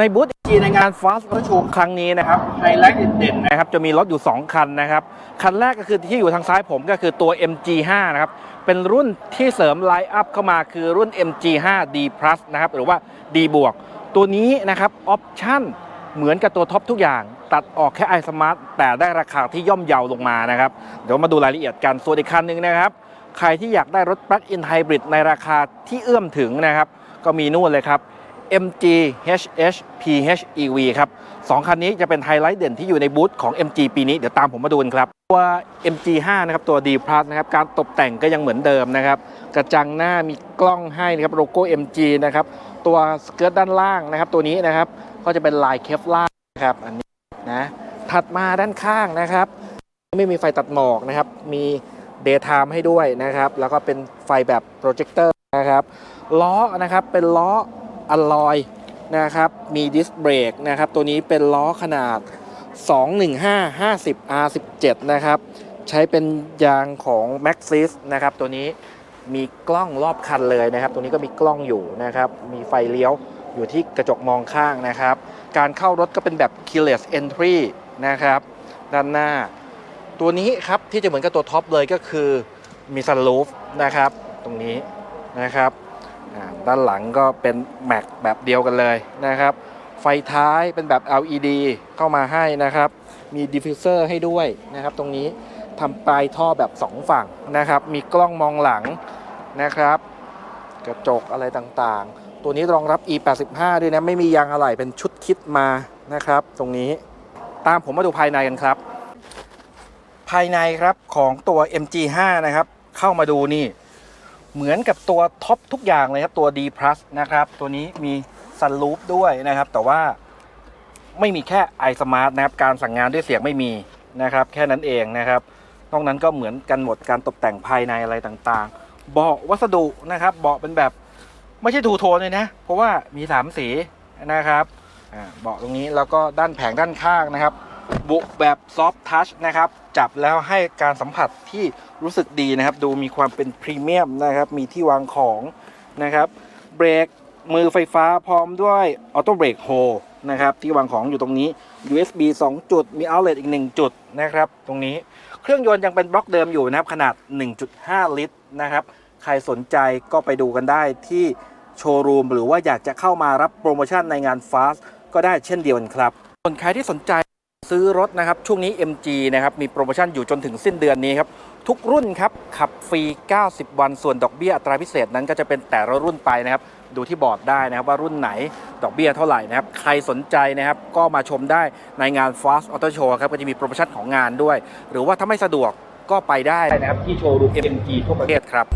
ในบูธจีในงาน Fast Auto Show ครั้งนี้นะครับไฮไลท์เด่นๆนะครับจะมีรถอยู่ 2 คันนะครับ คันแรกก็คือที่อยู่ทางซ้ายผมก็คือตัว MG5 นะครับเป็นรุ่นที่เสริมไลน์อัพเข้ามาคือรุ่น MG5 D Plus นะครับหรือว่า D บวกตัวนี้นะครับออปชั่นเหมือนกับตัวท็อปทุกอย่าง ตัดออกแค่ iSmart แต่ได้ราคาที่ย่อมเยาวลงมานะครับเดี๋ยวมาดูรายละเอียดกันส่วนอีกคันหนึ่งนะครับใครที่อยากได้รถ Plug-in Hybrid ในราคาที่เอื้อมถึงนะครับ ก็มีนู่นเลยครับ MG HH PHEV ครับสองคันนี้จะเป็นไฮไลท์เด่นที่อยู่ในบูธของ MG ปีนี้ เดี๋ยวตามผมมาดูกันครับ ตัว MG5 นะครับ ตัว D Plus นะครับ การตกแต่งก็ยังเหมือนเดิมนะครับ กระจังหน้ามีกล้องให้นะครับ โลโก้ MG นะครับ ตัวสเกิร์ตด้านล่างนะครับ ตัวนี้นะครับ ก็จะเป็นลายเคฟลาร์นะครับ อันนี้นะ ถัดมาด้านข้างนะครับ ไม่มีไฟตัดหมอกนะครับ มี Daytime ให้ด้วยนะครับ แล้วก็เป็นไฟแบบโปรเจคเตอร์นะครับ ล้อนะครับ เป็นล้อ อลลอยนะครับ มีดิสเบรกนะครับ ตัวนี้เป็นล้อขนาด 215 50 R17 นะครับ ใช้เป็นยางของ m a x i s นะครับ ตัวนี้มีกล้องรอบคันเลยนะครับ ตัวนี้ก็มีกล้องอยู่นะครับ มีไฟเลี้ยวอยู่ที่กระจกมองข้างนะครับ การเข้ารถก็เป็นแบบ keyless entry นะครับ ด้านหน้า ตัวนี้ครับที่จะเหมือนกับตัวท็อปเลยก็คือมีซันรูฟนะครับ ตรงนี้นะครับ ด้านหลังก็เป็นแม็กแบบเดียวกันเลยนะครับ ไฟท้ายเป็นแบบ LED เข้ามาให้นะครับ มีดิฟฟิวเซอร์ให้ด้วยนะครับ ตรงนี้ทำปลายท่อแบบ 2 ฝั่งนะครับ มีกล้องมองหลังนะครับ กระจกอะไรต่างๆ ตัวนี้รองรับ E85 ด้วยนะ ไม่มียางอะไหล่เป็นชุดคิดมานะครับ ตรงนี้ตามผมมาดูภายในกันครับ ภายในครับของตัว MG5 นะครับ เข้ามาดูนี่ เหมือนกับตัวท็อปทุกอย่างเลยครับ ตัว D Plus นะครับ ตัวนี้มีซันรูฟด้วยนะครับ แต่ว่าไม่มีแค่ iSmart นะครับ การสั่งงานด้วยเสียงไม่มีนะครับ แค่นั้นเองนะครับนอกนั้นก็เหมือนกันหมดการตกแต่งภายในอะไรต่างๆ เบาะวัสดุนะครับ เบาะเป็นแบบไม่ใช่ทูโทนเลยนะ เพราะว่ามีสามสีนะครับเบาะตรงนี้แล้วก็ด้านแผงด้านข้างนะครับ บุแบบซอฟทัชนะครับ จับแล้วให้การสัมผัสที่รู้สึกดีนะครับ ดูมีความเป็นพรีเมียมนะครับ มีที่วางของนะครับ เบรกมือไฟฟ้าพร้อมด้วยออโต้เบรกโฮนะครับ ที่วางของอยู่ตรงนี้ USB 2 จุด มี outlet อีก 1 จุดนะครับ ตรงนี้ เครื่องยนต์ยังเป็นบล็อกเดิมอยู่นะครับ ขนาด 1.5 ลิตรนะครับ ใครสนใจก็ไปดูกันได้ที่โชว์รูมหรือว่าอยากจะเข้ามารับโปรโมชั่นในงาน Fast ก็ได้เช่นเดียวกันครับ ส่วนใครที่สนใจ ซื้อรถนะครับช่วงนี้ MG นะครับมีโปรโมชั่นอยู่จนถึงสิ้นเดือนนี้ครับทุกรุ่นครับขับฟรี 90 วันส่วนดอกเบี้ยอัตราพิเศษนั้นก็จะเป็นแต่ละรุ่นไปนะครับดูที่บอร์ดได้นะครับว่ารุ่นไหนดอกเบี้ยเท่าไหร่นะครับใครสนใจนะครับก็มาชมได้ในงาน Fast Auto Show ครับก็จะมีโปรโมชั่นของงานด้วย หรือว่าถ้าไม่สะดวกก็ไปได้นะครับที่โชว์รูม MG ทั่วประเทศครับ